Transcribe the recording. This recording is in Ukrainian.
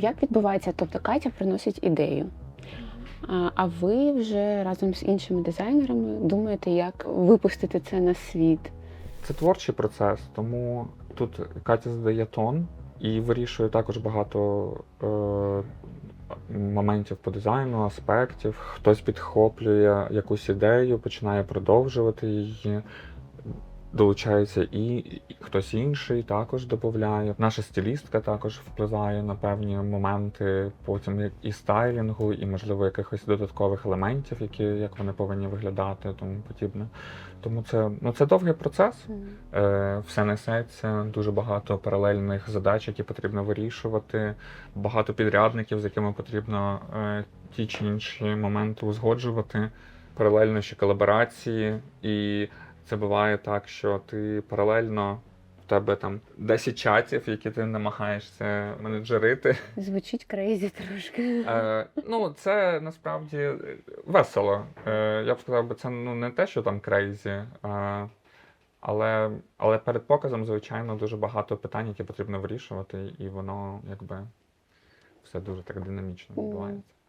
Як відбувається? Тобто Катя приносить ідею. А, ви вже разом з іншими дизайнерами думаєте, як випустити це на світ? Це творчий процес, тому тут Катя задає тон і вирішує також багато е, моментів по дизайну, аспектів. Хтось підхоплює якусь ідею, починає продовжувати її. Долучається і, хтось інший також додає. Наша стилістка також впливає на певні моменти, потім і стайлінгу, і можливо якихось додаткових елементів, які як вони повинні виглядати, тому подібне. Тому це ну це довгий процес. Е, все несеться, дуже багато паралельних задач, які потрібно вирішувати, багато підрядників, з якими потрібно е, ті чи інші моменти узгоджувати, паралельно ще колаборації. І це буває так, що ти паралельно в тебе там 10 чатів, які ти намагаєшся менеджерити. Звучить крейзі трошки. Е, ну, це насправді е, весело. Е, я б сказав, би, це ну, не те, що там крейзі. Е, але, але перед показом, звичайно, дуже багато питань, які потрібно вирішувати, і воно якби все дуже так динамічно відбувається.